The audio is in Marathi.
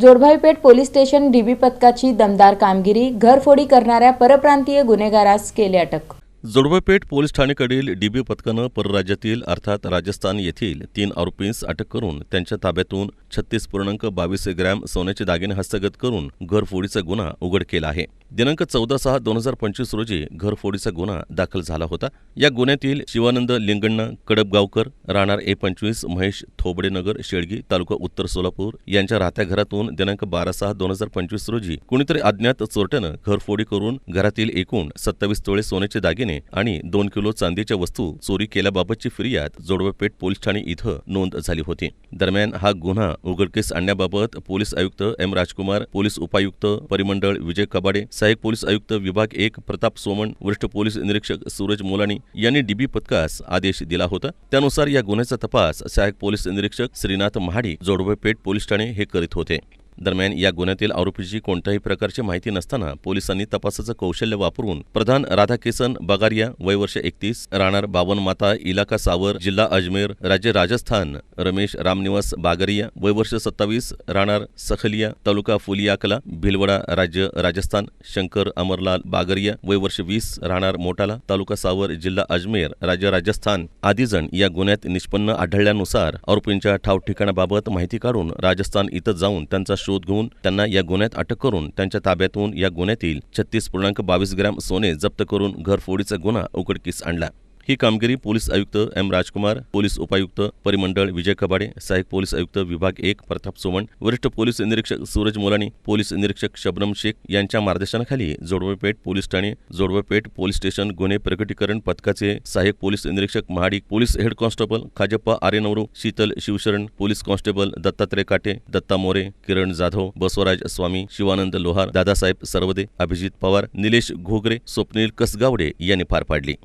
जोडभाईपेठ पोलीस स्टेशन डीबी पथकाची दमदार कामगिरी घरफोडी करणाऱ्या परप्रांतीय गुन्हेगारास केले अटक. जोडवेपेठ पोलीस ठाणेकडील डीबी पथकानं परराज्यातील अर्थात राजस्थान येथील तीन आरोपींस अटक करून त्यांच्या ताब्यातून छत्तीस पूर्णांक बावीस ग्रॅम सोन्याचे दागिने हस्तगत करून घरफोडीचा गुन्हा उघड केला आहे. दिनांक चौदा सहा दोन हजार पंचवीस रोजी घरफोडीचा गुन्हा दाखल झाला होता. या गुन्ह्यातील शिवानंद लिंगण्णा कडबगावकर राहणार ए पंचवीस महेश थोबडेनगर शेळगी तालुका उत्तर सोलापूर यांच्या राहत्या घरातून दिनांक बारा सहा दोन हजार पंचवीस रोजी कुणीतरी अज्ञात चोरट्यानं घरफोडी करून घरातील एकूण सत्तावीस तोळे सोन्याचे दागिने आणि दोन किलो चांदीच्या वस्तू चोरी केल्याबाबतची फिर्याद जोडवेपेठ पोलीस ठाणे इथं नोंद झाली होती. दरम्यान हा गुन्हा उघडकीस आणण्याबाबत पोलीस आयुक्त एम राजकुमार पोलीस उपायुक्त परिमंडळ विजय कबाडे सहाय्यक पोलीस आयुक्त विभाग एक प्रताप सोमण वरिष्ठ पोलीस निरीक्षक सूरज मोलानी यांनी डीबी पथकास आदेश दिला होता. त्यानुसार या गुन्ह्याचा तपास सहाय्यक पोलीस निरीक्षक श्रीनाथ महाडी जोडवेपेठ पोलीस ठाणे हे करीत होते. दरम्यान या गुन्ह्यातील आरोपीची कोणत्याही प्रकारची माहिती नसताना पोलिसांनी तपासाचं कौशल्य वापरून प्रधान राधाकिसन बगारिया वय वर्ष एकतीस राहणार बावन माता इलाका सावर जिल्हा अजमेर राज्य राजस्थान रमेश रामनिवास बागरिया वय वर्ष सत्तावीस राहणार सखलिया तालुका फुलियाकला भिलवडा राज्य राजस्थान शंकर अमरलाल बागरिया वय वर्ष वीस राहणार मोटाला तालुका सावर जिल्हा अजमेर राज्य राजस्थान आदी जण या गुन्ह्यात निष्पन्न आढळल्यानुसार आरोपींच्या ठावठिकाणाबाबत माहिती काढून राजस्थान इथं जाऊन त्यांचा शोध घेऊन त्यांना या गुन्ह्यात अटक करून त्यांच्या ताब्यातून या गुन्ह्यातील छत्तीस पूर्णांक बावीस ग्रॅम सोने जप्त करून घरफोडीचा गुन्हा उघडकीस आणला. ही कामगिरी पोलीस आयुक्त एम राजकुमार पोलीस उपायुक्त परिमंडळ विजय कबाडे सहाय्यक पोलीस आयुक्त विभाग एक प्रताप सोमण वरिष्ठ पोलीस निरीक्षक सूरज मोलानी पोलीस निरीक्षक शबनम शेख यांच्या मार्गदर्शनाखाली जोडवेपेठ पोलीस ठाणे जोडवेपेठ पोलीस स्टेशन गुन्हे प्रकटीकरण पथकाचे सहाय्यक पोलीस निरीक्षक Mahadik police head constable Khajappa Aryanvaru Sheetal Shivsharan police constable Dattatray Kate Datta More Kiran Jadhav Basavaraj स्वामी शिवानंद लोहार दादासाहेब सर्वदे अभिजित पवार निलेश घोगरे स्वप्नील कसगावडे यांनी पार पाडली.